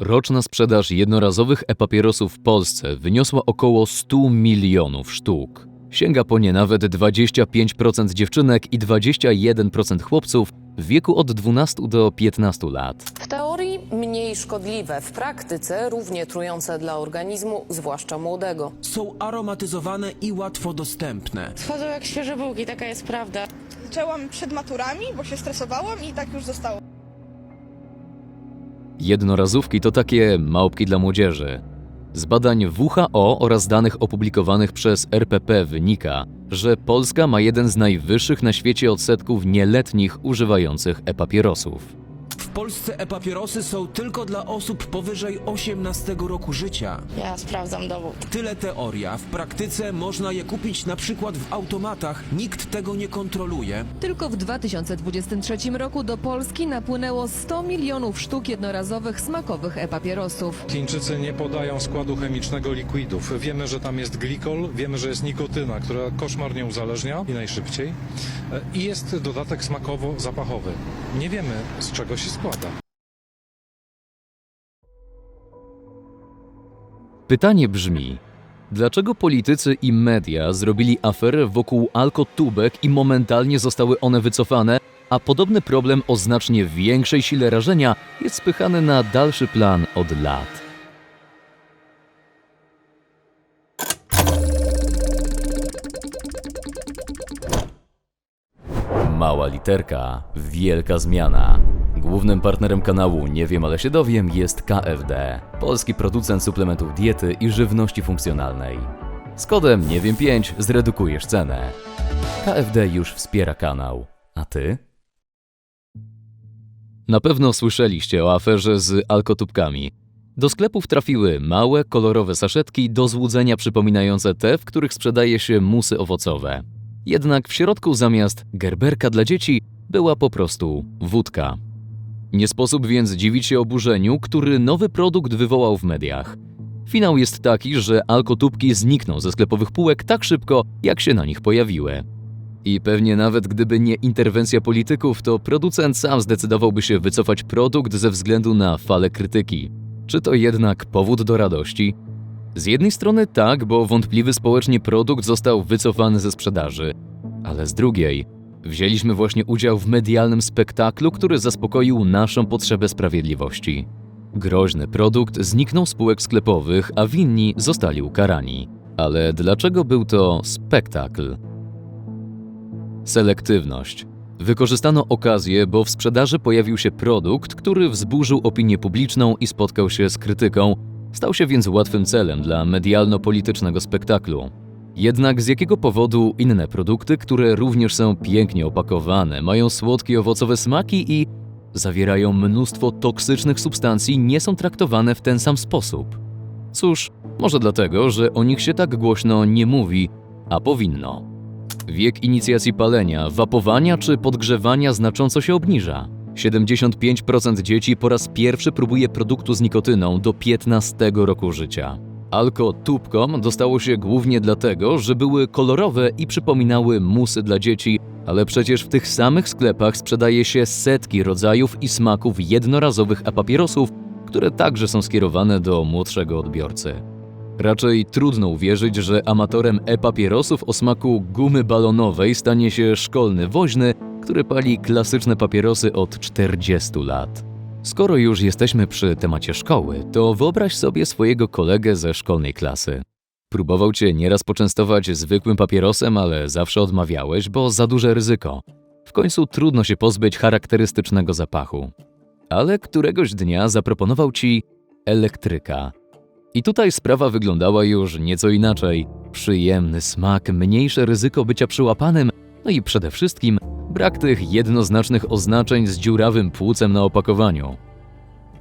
Roczna sprzedaż jednorazowych e-papierosów w Polsce wyniosła około 100 milionów sztuk. Sięga po nie nawet 25% dziewczynek i 21% chłopców w wieku od 12 do 15 lat. W teorii mniej szkodliwe, w praktyce równie trujące dla organizmu, zwłaszcza młodego. Są aromatyzowane i łatwo dostępne. Schodzą jak świeże bułki, taka jest prawda. Zaczęłam przed maturami, bo się stresowałam i tak już zostało. Jednorazówki to takie małpki dla młodzieży. Z badań WHO oraz danych opublikowanych przez RPP wynika, że Polska ma jeden z najwyższych na świecie odsetków nieletnich używających e-papierosów. W Polsce e-papierosy są tylko dla osób powyżej 18 roku życia. Ja sprawdzam dowód. Tyle teoria. W praktyce można je kupić na przykład w automatach. Nikt tego nie kontroluje. Tylko w 2023 roku do Polski napłynęło 100 milionów sztuk jednorazowych smakowych e-papierosów. Chińczycy nie podają składu chemicznego likwidów. Wiemy, że tam jest glikol, wiemy, że jest nikotyna, która koszmarnie uzależnia i najszybciej. E, I jest dodatek smakowo-zapachowy. Nie wiemy, z czego się składa. Pytanie brzmi: dlaczego politycy i media zrobili aferę wokół alkotubek i momentalnie zostały one wycofane, a podobny problem o znacznie większej sile rażenia jest spychany na dalszy plan od lat? Mała literka, wielka zmiana. Głównym partnerem kanału Nie wiem, ale się dowiem jest KFD, polski producent suplementów diety i żywności funkcjonalnej. Z kodem Nie wiem 5 zredukujesz cenę. KFD już wspiera kanał. A ty? Na pewno słyszeliście o aferze z alkotubkami. Do sklepów trafiły małe, kolorowe saszetki do złudzenia przypominające te, w których sprzedaje się musy owocowe. Jednak w środku zamiast gerberka dla dzieci była po prostu wódka. Nie sposób więc dziwić się oburzeniu, który nowy produkt wywołał w mediach. Finał jest taki, że alkotubki znikną ze sklepowych półek tak szybko, jak się na nich pojawiły. I pewnie nawet gdyby nie interwencja polityków, to producent sam zdecydowałby się wycofać produkt ze względu na falę krytyki. Czy to jednak powód do radości? Z jednej strony tak, bo wątpliwy społecznie produkt został wycofany ze sprzedaży, ale z drugiej wzięliśmy właśnie udział w medialnym spektaklu, który zaspokoił naszą potrzebę sprawiedliwości. Groźny produkt zniknął z półek sklepowych, a winni zostali ukarani. Ale dlaczego był to spektakl? Selektywność. Wykorzystano okazję, bo w sprzedaży pojawił się produkt, który wzburzył opinię publiczną i spotkał się z krytyką, stał się więc łatwym celem dla medialno-politycznego spektaklu. Jednak z jakiego powodu inne produkty, które również są pięknie opakowane, mają słodkie owocowe smaki i zawierają mnóstwo toksycznych substancji, nie są traktowane w ten sam sposób? Cóż, może dlatego, że o nich się tak głośno nie mówi, a powinno. Wiek inicjacji palenia, wapowania czy podgrzewania znacząco się obniża. 75% dzieci po raz pierwszy próbuje produktu z nikotyną do 15 roku życia. Alko tubkom dostało się głównie dlatego, że były kolorowe i przypominały musy dla dzieci, ale przecież w tych samych sklepach sprzedaje się setki rodzajów i smaków jednorazowych e-papierosów, które także są skierowane do młodszego odbiorcy. Raczej trudno uwierzyć, że amatorem e-papierosów o smaku gumy balonowej stanie się szkolny woźny, który pali klasyczne papierosy od 40 lat. Skoro już jesteśmy przy temacie szkoły, to wyobraź sobie swojego kolegę ze szkolnej klasy. Próbował cię nieraz poczęstować zwykłym papierosem, ale zawsze odmawiałeś, bo za duże ryzyko. W końcu trudno się pozbyć charakterystycznego zapachu. Ale któregoś dnia zaproponował ci elektryka. I tutaj sprawa wyglądała już nieco inaczej. Przyjemny smak, mniejsze ryzyko bycia przyłapanym, no i przede wszystkim brak tych jednoznacznych oznaczeń z dziurawym płucem na opakowaniu.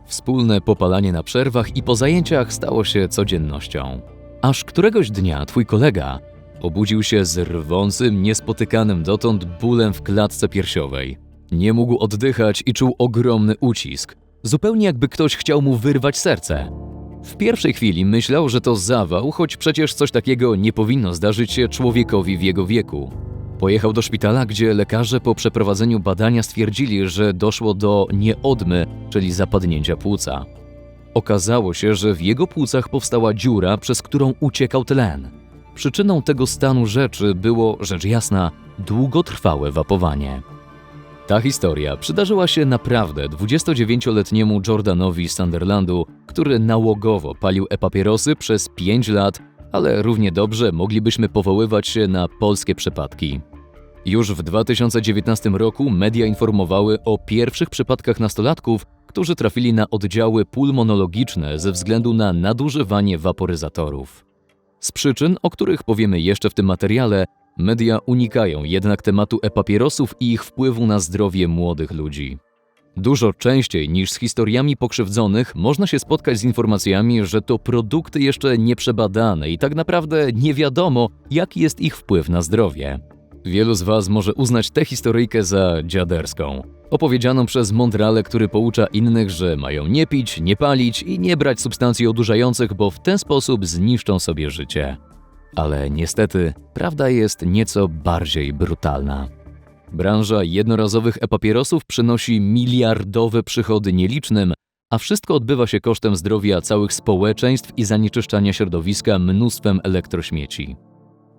Wspólne popalanie na przerwach i po zajęciach stało się codziennością. Aż któregoś dnia twój kolega obudził się z rwącym, niespotykanym dotąd bólem w klatce piersiowej. Nie mógł oddychać i czuł ogromny ucisk, zupełnie jakby ktoś chciał mu wyrwać serce. W pierwszej chwili myślał, że to zawał, choć przecież coś takiego nie powinno zdarzyć się człowiekowi w jego wieku. Pojechał do szpitala, gdzie lekarze po przeprowadzeniu badania stwierdzili, że doszło do nieodmy, czyli zapadnięcia płuca. Okazało się, że w jego płucach powstała dziura, przez którą uciekał tlen. Przyczyną tego stanu rzeczy było, rzecz jasna, długotrwałe wapowanie. Ta historia przydarzyła się naprawdę 29-letniemu Jordanowi Sunderlandu, który nałogowo palił e-papierosy przez 5 lat, ale równie dobrze moglibyśmy powoływać się na polskie przypadki. Już w 2019 roku media informowały o pierwszych przypadkach nastolatków, którzy trafili na oddziały pulmonologiczne ze względu na nadużywanie waporyzatorów. Z przyczyn, o których powiemy jeszcze w tym materiale, media unikają jednak tematu e-papierosów i ich wpływu na zdrowie młodych ludzi. Dużo częściej niż z historiami pokrzywdzonych można się spotkać z informacjami, że to produkty jeszcze nieprzebadane i tak naprawdę nie wiadomo, jaki jest ich wpływ na zdrowie. Wielu z Was może uznać tę historyjkę za dziaderską. Opowiedzianą przez mądrale, który poucza innych, że mają nie pić, nie palić i nie brać substancji odurzających, bo w ten sposób zniszczą sobie życie. Ale niestety, prawda jest nieco bardziej brutalna. Branża jednorazowych e-papierosów przynosi miliardowe przychody nielicznym, a wszystko odbywa się kosztem zdrowia całych społeczeństw i zanieczyszczania środowiska mnóstwem elektrośmieci.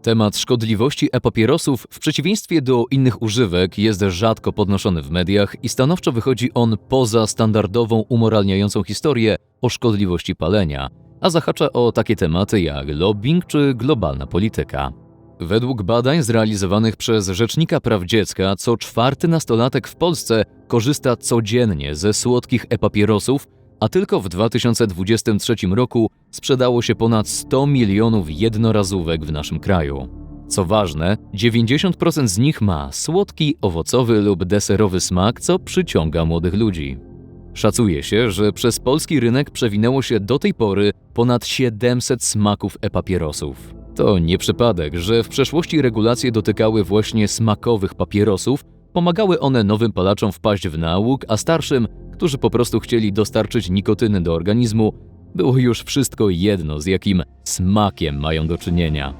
Temat szkodliwości e-papierosów w przeciwieństwie do innych używek jest rzadko podnoszony w mediach i stanowczo wychodzi on poza standardową umoralniającą historię o szkodliwości palenia, a zahacza o takie tematy jak lobbying czy globalna polityka. Według badań zrealizowanych przez Rzecznika Praw Dziecka, co czwarty nastolatek w Polsce korzysta codziennie ze słodkich e-papierosów, a tylko w 2023 roku sprzedało się ponad 100 milionów jednorazówek w naszym kraju. Co ważne, 90% z nich ma słodki, owocowy lub deserowy smak, co przyciąga młodych ludzi. Szacuje się, że przez polski rynek przewinęło się do tej pory ponad 700 smaków e-papierosów. To nie przypadek, że w przeszłości regulacje dotykały właśnie smakowych papierosów, pomagały one nowym palaczom wpaść w nałóg, a starszym, którzy po prostu chcieli dostarczyć nikotyny do organizmu, było już wszystko jedno, z jakim smakiem mają do czynienia.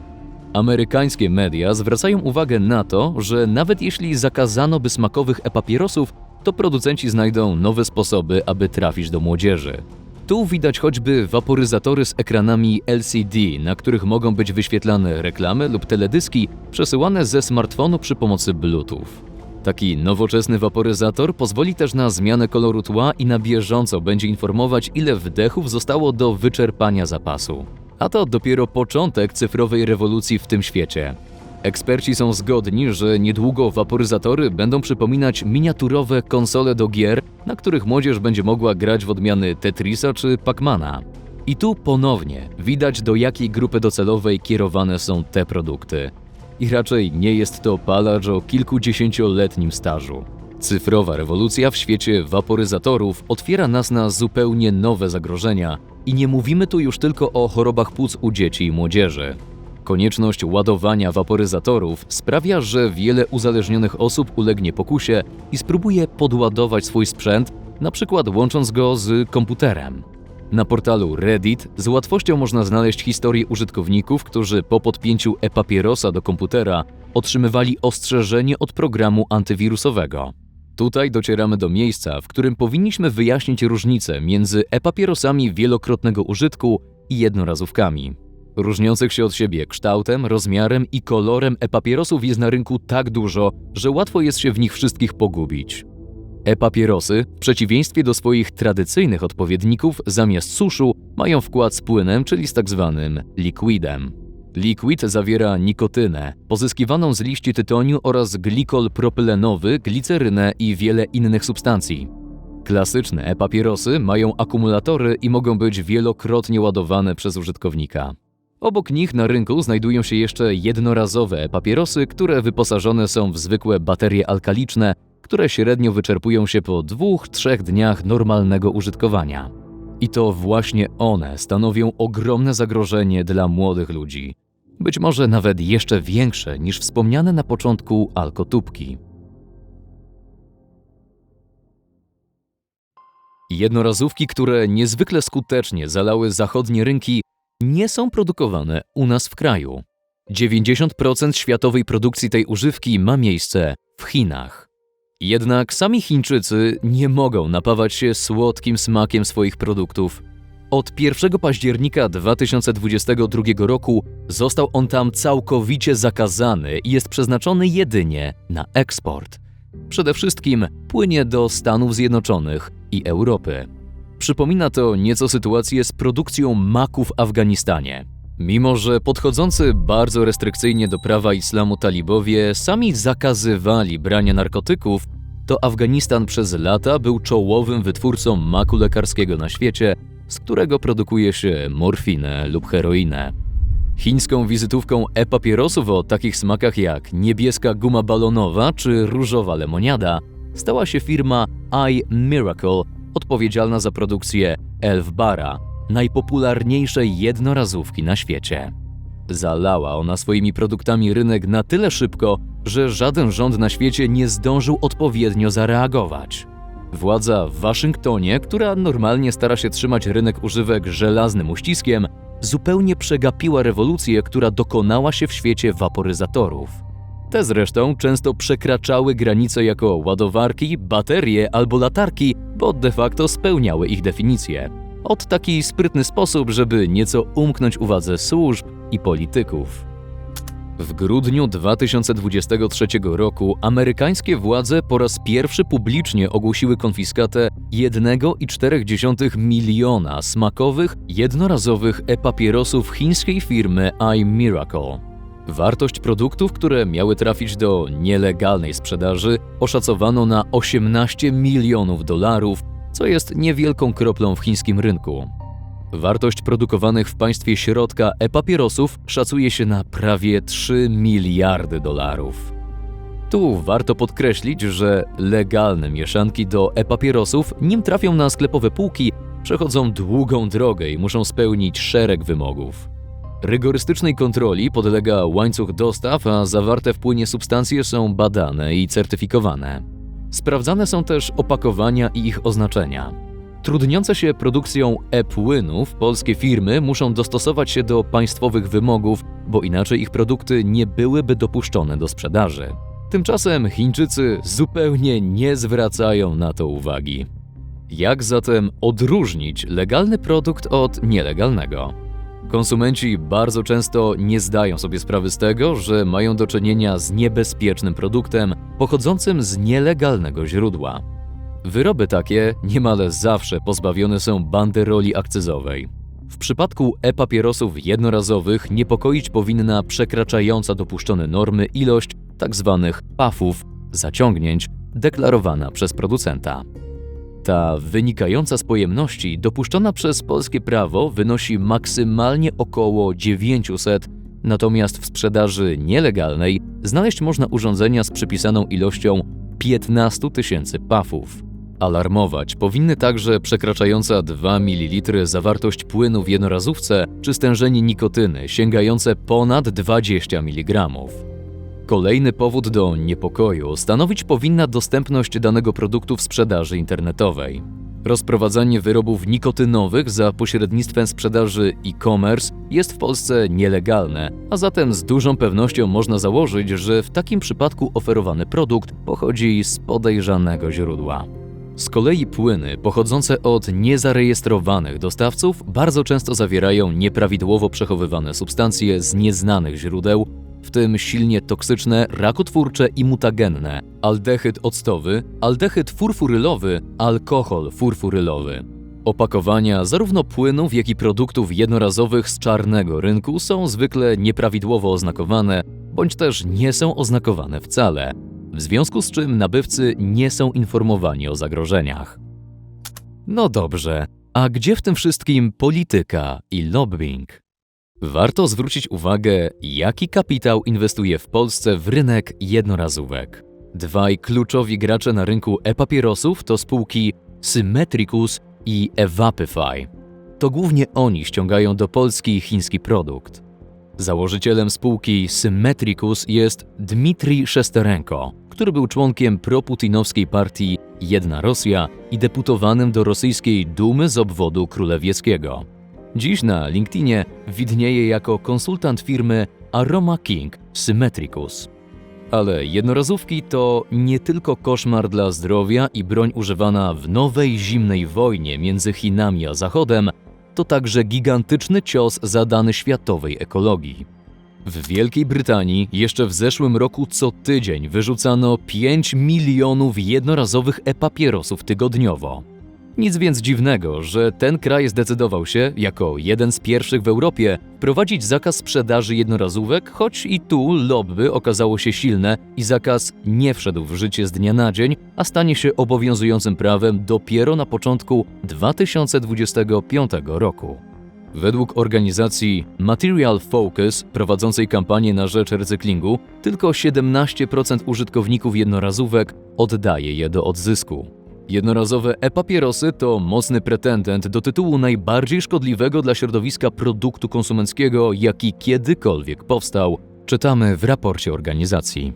Amerykańskie media zwracają uwagę na to, że nawet jeśli zakazano by smakowych e-papierosów, to producenci znajdą nowe sposoby, aby trafić do młodzieży. Tu widać choćby waporyzatory z ekranami LCD, na których mogą być wyświetlane reklamy lub teledyski przesyłane ze smartfonu przy pomocy Bluetooth. Taki nowoczesny waporyzator pozwoli też na zmianę koloru tła i na bieżąco będzie informować, ile wdechów zostało do wyczerpania zapasu. A to dopiero początek cyfrowej rewolucji w tym świecie. Eksperci są zgodni, że niedługo waporyzatory będą przypominać miniaturowe konsole do gier, na których młodzież będzie mogła grać w odmiany Tetrisa czy Pacmana. I tu ponownie widać, do jakiej grupy docelowej kierowane są te produkty. I raczej nie jest to palacz o kilkudziesięcioletnim stażu. Cyfrowa rewolucja w świecie waporyzatorów otwiera nas na zupełnie nowe zagrożenia i nie mówimy tu już tylko o chorobach płuc u dzieci i młodzieży. Konieczność ładowania waporyzatorów sprawia, że wiele uzależnionych osób ulegnie pokusie i spróbuje podładować swój sprzęt, na przykład łącząc go z komputerem. Na portalu Reddit z łatwością można znaleźć historie użytkowników, którzy po podpięciu e-papierosa do komputera otrzymywali ostrzeżenie od programu antywirusowego. Tutaj docieramy do miejsca, w którym powinniśmy wyjaśnić różnicę między e-papierosami wielokrotnego użytku i jednorazówkami. Różniących się od siebie kształtem, rozmiarem i kolorem e-papierosów jest na rynku tak dużo, że łatwo jest się w nich wszystkich pogubić. E-papierosy, w przeciwieństwie do swoich tradycyjnych odpowiedników, zamiast suszu mają wkład z płynem, czyli z tak zwanym liquidem. Liquid zawiera nikotynę, pozyskiwaną z liści tytoniu oraz glikol propylenowy, glicerynę i wiele innych substancji. Klasyczne e-papierosy mają akumulatory i mogą być wielokrotnie ładowane przez użytkownika. Obok nich na rynku znajdują się jeszcze jednorazowe e-papierosy, które wyposażone są w zwykłe baterie alkaliczne, które średnio wyczerpują się po dwóch, trzech dniach normalnego użytkowania. I to właśnie one stanowią ogromne zagrożenie dla młodych ludzi. Być może nawet jeszcze większe niż wspomniane na początku alkotubki. Jednorazówki, które niezwykle skutecznie zalały zachodnie rynki, nie są produkowane u nas w kraju. 90% światowej produkcji tej używki ma miejsce w Chinach. Jednak sami Chińczycy nie mogą napawać się słodkim smakiem swoich produktów Od 1 października 2022 roku został on tam całkowicie zakazany i jest przeznaczony jedynie na eksport. Przede wszystkim płynie do Stanów Zjednoczonych i Europy. Przypomina to nieco sytuację z produkcją maku w Afganistanie. Mimo, że podchodzący bardzo restrykcyjnie do prawa islamu talibowie sami zakazywali brania narkotyków, to Afganistan przez lata był czołowym wytwórcą maku lekarskiego na świecie, z którego produkuje się morfinę lub heroinę. Chińską wizytówką e-papierosów o takich smakach jak niebieska guma balonowa czy różowa lemoniada stała się firma iMiracle, odpowiedzialna za produkcję Elf Bara, najpopularniejszej jednorazówki na świecie. Zalała ona swoimi produktami rynek na tyle szybko, że żaden rząd na świecie nie zdążył odpowiednio zareagować. Władza w Waszyngtonie, która normalnie stara się trzymać rynek używek żelaznym uściskiem, zupełnie przegapiła rewolucję, która dokonała się w świecie waporyzatorów. Te zresztą często przekraczały granice jako ładowarki, baterie albo latarki, bo de facto spełniały ich definicję. Od taki sprytny sposób, żeby nieco umknąć uwadze służb i polityków. W grudniu 2023 roku amerykańskie władze po raz pierwszy publicznie ogłosiły konfiskatę 1,4 miliona smakowych, jednorazowych e-papierosów chińskiej firmy iMiracle. Wartość produktów, które miały trafić do nielegalnej sprzedaży, oszacowano na 18 milionów dolarów, co jest niewielką kroplą w chińskim rynku. Wartość produkowanych w państwie środka e-papierosów szacuje się na prawie 3 miliardy dolarów. Tu warto podkreślić, że legalne mieszanki do e-papierosów, nim trafią na sklepowe półki, przechodzą długą drogę i muszą spełnić szereg wymogów. Rygorystycznej kontroli podlega łańcuch dostaw, a zawarte w płynie substancje są badane i certyfikowane. Sprawdzane są też opakowania i ich oznaczenia. Trudniące się produkcją e-płynów polskie firmy muszą dostosować się do państwowych wymogów, bo inaczej ich produkty nie byłyby dopuszczone do sprzedaży. Tymczasem Chińczycy zupełnie nie zwracają na to uwagi. Jak zatem odróżnić legalny produkt od nielegalnego? Konsumenci bardzo często nie zdają sobie sprawy z tego, że mają do czynienia z niebezpiecznym produktem pochodzącym z nielegalnego źródła. Wyroby takie niemal zawsze pozbawione są banderoli akcyzowej. W przypadku e-papierosów jednorazowych niepokoić powinna przekraczająca dopuszczone normy ilość tzw. pafów, zaciągnięć, deklarowana przez producenta. Ta wynikająca z pojemności dopuszczona przez polskie prawo wynosi maksymalnie około 900, natomiast w sprzedaży nielegalnej znaleźć można urządzenia z przypisaną ilością 15 tysięcy pafów. Alarmować powinny także przekraczająca 2 ml zawartość płynu w jednorazówce czy stężenie nikotyny sięgające ponad 20 mg. Kolejny powód do niepokoju stanowić powinna dostępność danego produktu w sprzedaży internetowej. Rozprowadzanie wyrobów nikotynowych za pośrednictwem sprzedaży e-commerce jest w Polsce nielegalne, a zatem z dużą pewnością można założyć, że w takim przypadku oferowany produkt pochodzi z podejrzanego źródła. Z kolei płyny pochodzące od niezarejestrowanych dostawców bardzo często zawierają nieprawidłowo przechowywane substancje z nieznanych źródeł, w tym silnie toksyczne, rakotwórcze i mutagenne, aldehyd octowy, aldehyd furfurylowy, alkohol furfurylowy. Opakowania zarówno płynów, jak i produktów jednorazowych z czarnego rynku są zwykle nieprawidłowo oznakowane, bądź też nie są oznakowane wcale, w związku z czym nabywcy nie są informowani o zagrożeniach. No dobrze, a gdzie w tym wszystkim polityka i lobbying? Warto zwrócić uwagę, jaki kapitał inwestuje w Polsce w rynek jednorazówek. Dwaj kluczowi gracze na rynku e-papierosów to spółki Symmetricus i Evapify. To głównie oni ściągają do Polski chiński produkt. Założycielem spółki Symmetricus jest Dmitrij Szesterenko, który był członkiem proputinowskiej partii Jedna Rosja i deputowanym do rosyjskiej Dumy z obwodu królewieskiego. Dziś na LinkedInie widnieje jako konsultant firmy Aroma King Symmetricus. Ale jednorazówki to nie tylko koszmar dla zdrowia i broń używana w nowej zimnej wojnie między Chinami a Zachodem, to także gigantyczny cios zadany światowej ekologii. W Wielkiej Brytanii jeszcze w zeszłym roku co tydzień wyrzucano 5 milionów jednorazowych e-papierosów tygodniowo. Nic więc dziwnego, że ten kraj zdecydował się, jako jeden z pierwszych w Europie, wprowadzić zakaz sprzedaży jednorazówek, choć i tu lobby okazało się silne i zakaz nie wszedł w życie z dnia na dzień, a stanie się obowiązującym prawem dopiero na początku 2025 roku. Według organizacji Material Focus, prowadzącej kampanię na rzecz recyklingu, tylko 17% użytkowników jednorazówek oddaje je do odzysku. Jednorazowe e-papierosy to mocny pretendent do tytułu najbardziej szkodliwego dla środowiska produktu konsumenckiego, jaki kiedykolwiek powstał, czytamy w raporcie organizacji.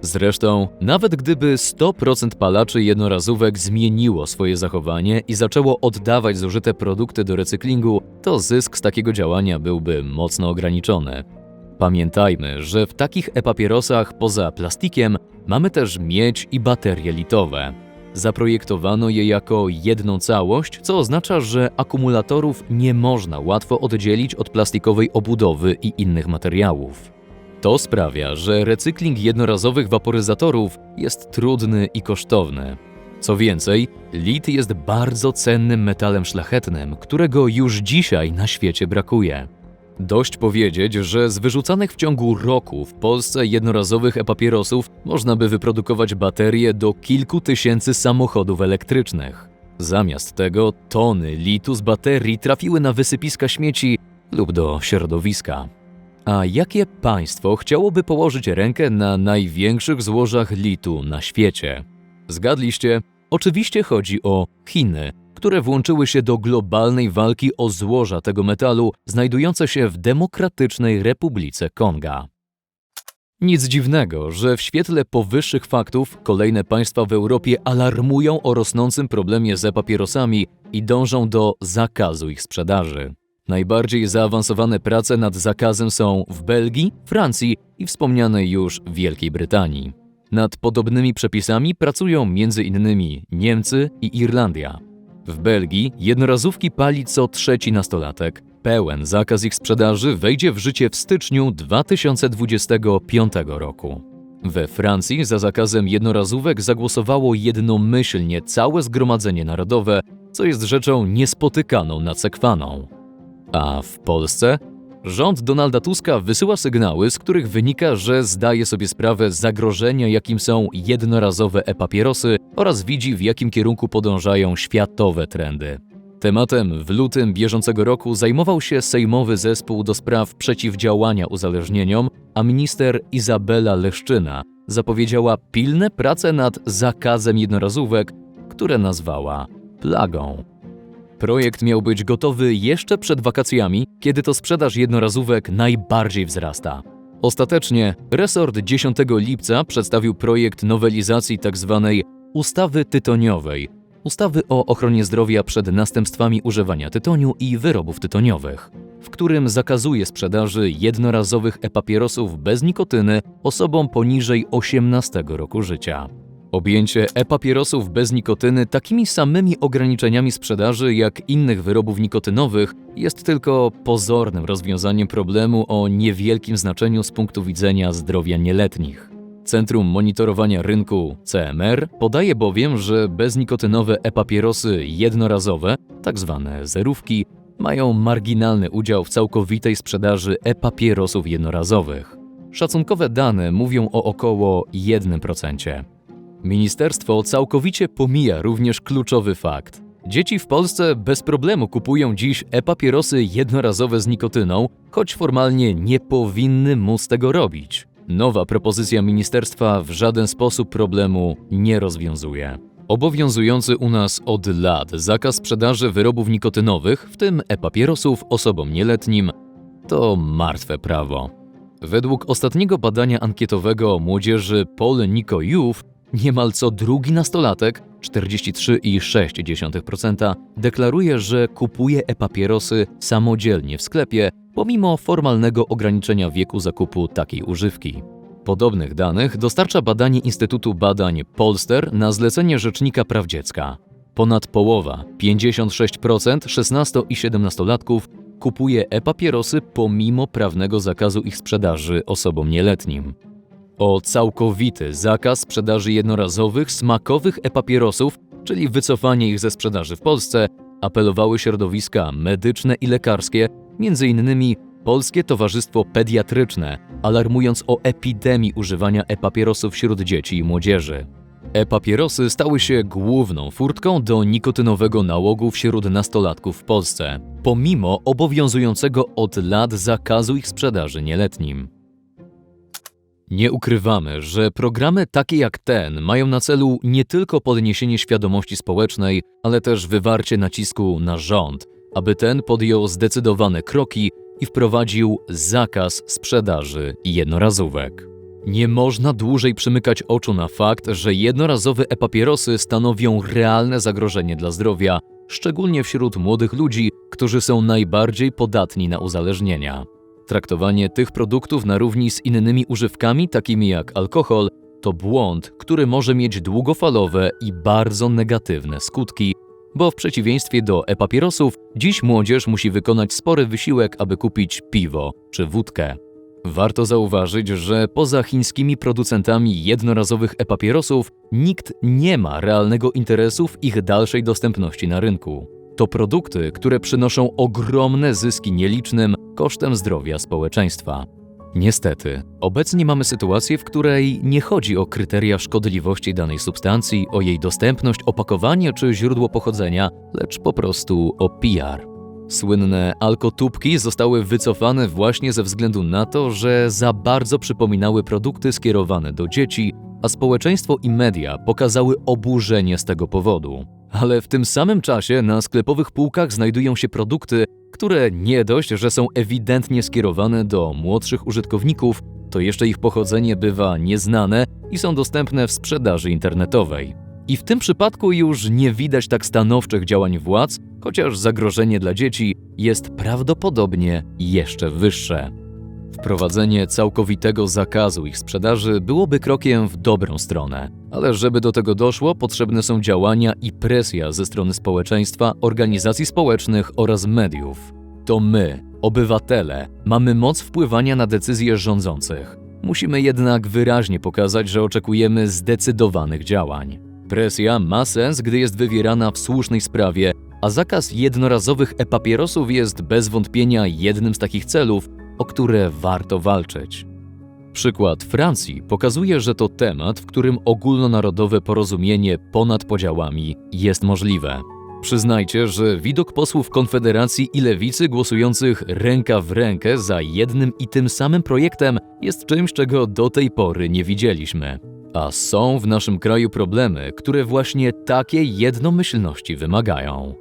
Zresztą, nawet gdyby 100% palaczy jednorazówek zmieniło swoje zachowanie i zaczęło oddawać zużyte produkty do recyklingu, to zysk z takiego działania byłby mocno ograniczony. Pamiętajmy, że w takich e-papierosach poza plastikiem mamy też miedź i baterie litowe. Zaprojektowano je jako jedną całość, co oznacza, że akumulatorów nie można łatwo oddzielić od plastikowej obudowy i innych materiałów. To sprawia, że recykling jednorazowych waporyzatorów jest trudny i kosztowny. Co więcej, lit jest bardzo cennym metalem szlachetnym, którego już dzisiaj na świecie brakuje. Dość powiedzieć, że z wyrzucanych w ciągu roku w Polsce jednorazowych e-papierosów można by wyprodukować baterie do kilku tysięcy samochodów elektrycznych. Zamiast tego tony litu z baterii trafiły na wysypiska śmieci lub do środowiska. A jakie państwo chciałoby położyć rękę na największych złożach litu na świecie? Zgadliście? Oczywiście chodzi o Chiny, które włączyły się do globalnej walki o złoża tego metalu znajdujące się w Demokratycznej Republice Konga. Nic dziwnego, że w świetle powyższych faktów kolejne państwa w Europie alarmują o rosnącym problemie z e-papierosami i dążą do zakazu ich sprzedaży. Najbardziej zaawansowane prace nad zakazem są w Belgii, Francji i wspomnianej już Wielkiej Brytanii. Nad podobnymi przepisami pracują m.in. Niemcy i Irlandia. W Belgii jednorazówki pali co trzeci nastolatek. Pełen zakaz ich sprzedaży wejdzie w życie w styczniu 2025 roku. We Francji za zakazem jednorazówek zagłosowało jednomyślnie całe Zgromadzenie Narodowe, co jest rzeczą niespotykaną nad sekwaną. A w Polsce? Rząd Donalda Tuska wysyła sygnały, z których wynika, że zdaje sobie sprawę z zagrożenia, jakim są jednorazowe e-papierosy oraz widzi, w jakim kierunku podążają światowe trendy. Tematem w lutym bieżącego roku zajmował się Sejmowy Zespół do spraw przeciwdziałania uzależnieniom, a minister Izabela Leszczyna zapowiedziała pilne prace nad zakazem jednorazówek, które nazwała plagą. Projekt miał być gotowy jeszcze przed wakacjami, kiedy to sprzedaż jednorazówek najbardziej wzrasta. Ostatecznie resort 10 lipca przedstawił projekt nowelizacji tzw. ustawy tytoniowej, ustawy o ochronie zdrowia przed następstwami używania tytoniu i wyrobów tytoniowych, w którym zakazuje sprzedaży jednorazowych e-papierosów bez nikotyny osobom poniżej 18 roku życia. Objęcie e-papierosów bez nikotyny takimi samymi ograniczeniami sprzedaży jak innych wyrobów nikotynowych jest tylko pozornym rozwiązaniem problemu o niewielkim znaczeniu z punktu widzenia zdrowia nieletnich. Centrum Monitorowania Rynku CMR podaje bowiem, że beznikotynowe e-papierosy jednorazowe, tzw. zerówki, mają marginalny udział w całkowitej sprzedaży e-papierosów jednorazowych. Szacunkowe dane mówią o około 1%. Ministerstwo całkowicie pomija również kluczowy fakt. Dzieci w Polsce bez problemu kupują dziś e-papierosy jednorazowe z nikotyną, choć formalnie nie powinny móc tego robić. Nowa propozycja ministerstwa w żaden sposób problemu nie rozwiązuje. Obowiązujący u nas od lat zakaz sprzedaży wyrobów nikotynowych, w tym e-papierosów osobom nieletnim, to martwe prawo. Według ostatniego badania ankietowego młodzieży Pol Youth Niemal co drugi nastolatek, 43,6%, deklaruje, że kupuje e-papierosy samodzielnie w sklepie, pomimo formalnego ograniczenia wieku zakupu takiej używki. Podobnych danych dostarcza badanie Instytutu Badań Polster na zlecenie Rzecznika Praw Dziecka. ponad połowa, 56% 16 i 17-latków kupuje e-papierosy pomimo prawnego zakazu ich sprzedaży osobom nieletnim. O całkowity zakaz sprzedaży jednorazowych, smakowych e-papierosów, czyli wycofanie ich ze sprzedaży w Polsce, apelowały środowiska medyczne i lekarskie, m.in. Polskie Towarzystwo Pediatryczne, alarmując o epidemii używania e-papierosów wśród dzieci i młodzieży. E-papierosy stały się główną furtką do nikotynowego nałogu wśród nastolatków w Polsce, pomimo obowiązującego od lat zakazu ich sprzedaży nieletnim. Nie ukrywamy, że programy takie jak ten mają na celu nie tylko podniesienie świadomości społecznej, ale też wywarcie nacisku na rząd, aby ten podjął zdecydowane kroki i wprowadził zakaz sprzedaży jednorazówek. Nie można dłużej przymykać oczu na fakt, że jednorazowe e-papierosy stanowią realne zagrożenie dla zdrowia, szczególnie wśród młodych ludzi, którzy są najbardziej podatni na uzależnienia. Traktowanie tych produktów na równi z innymi używkami, takimi jak alkohol, to błąd, który może mieć długofalowe i bardzo negatywne skutki, bo w przeciwieństwie do e-papierosów, dziś młodzież musi wykonać spory wysiłek, aby kupić piwo czy wódkę. Warto zauważyć, że poza chińskimi producentami jednorazowych e-papierosów nikt nie ma realnego interesu w ich dalszej dostępności na rynku. To produkty, które przynoszą ogromne zyski nielicznym kosztem zdrowia społeczeństwa. Niestety, obecnie mamy sytuację, w której nie chodzi o kryteria szkodliwości danej substancji, o jej dostępność, opakowanie czy źródło pochodzenia, lecz po prostu o PR. Słynne alkotubki zostały wycofane właśnie ze względu na to, że za bardzo przypominały produkty skierowane do dzieci, a społeczeństwo i media pokazały oburzenie z tego powodu. Ale w tym samym czasie na sklepowych półkach znajdują się produkty, które nie dość, że są ewidentnie skierowane do młodszych użytkowników, to jeszcze ich pochodzenie bywa nieznane i są dostępne w sprzedaży internetowej. I w tym przypadku już nie widać tak stanowczych działań władz, chociaż zagrożenie dla dzieci jest prawdopodobnie jeszcze wyższe. Wprowadzenie całkowitego zakazu ich sprzedaży byłoby krokiem w dobrą stronę, ale żeby do tego doszło, potrzebne są działania i presja ze strony społeczeństwa, organizacji społecznych oraz mediów. To my, obywatele, mamy moc wpływania na decyzje rządzących. Musimy jednak wyraźnie pokazać, że oczekujemy zdecydowanych działań. Presja ma sens, gdy jest wywierana w słusznej sprawie, a zakaz jednorazowych e-papierosów jest bez wątpienia jednym z takich celów, o które warto walczyć. Przykład Francji pokazuje, że to temat, w którym ogólnonarodowe porozumienie ponad podziałami jest możliwe. Przyznajcie, że widok posłów Konfederacji i Lewicy głosujących ręka w rękę za jednym i tym samym projektem jest czymś, czego do tej pory nie widzieliśmy. A są w naszym kraju problemy, które właśnie takiej jednomyślności wymagają.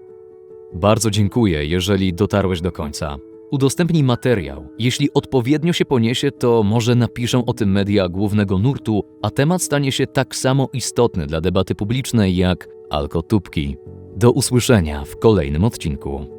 Bardzo dziękuję, jeżeli dotarłeś do końca. Udostępnij materiał. Jeśli odpowiednio się poniesie, to może napiszą o tym media głównego nurtu, a temat stanie się tak samo istotny dla debaty publicznej jak alkotubki. Do usłyszenia w kolejnym odcinku.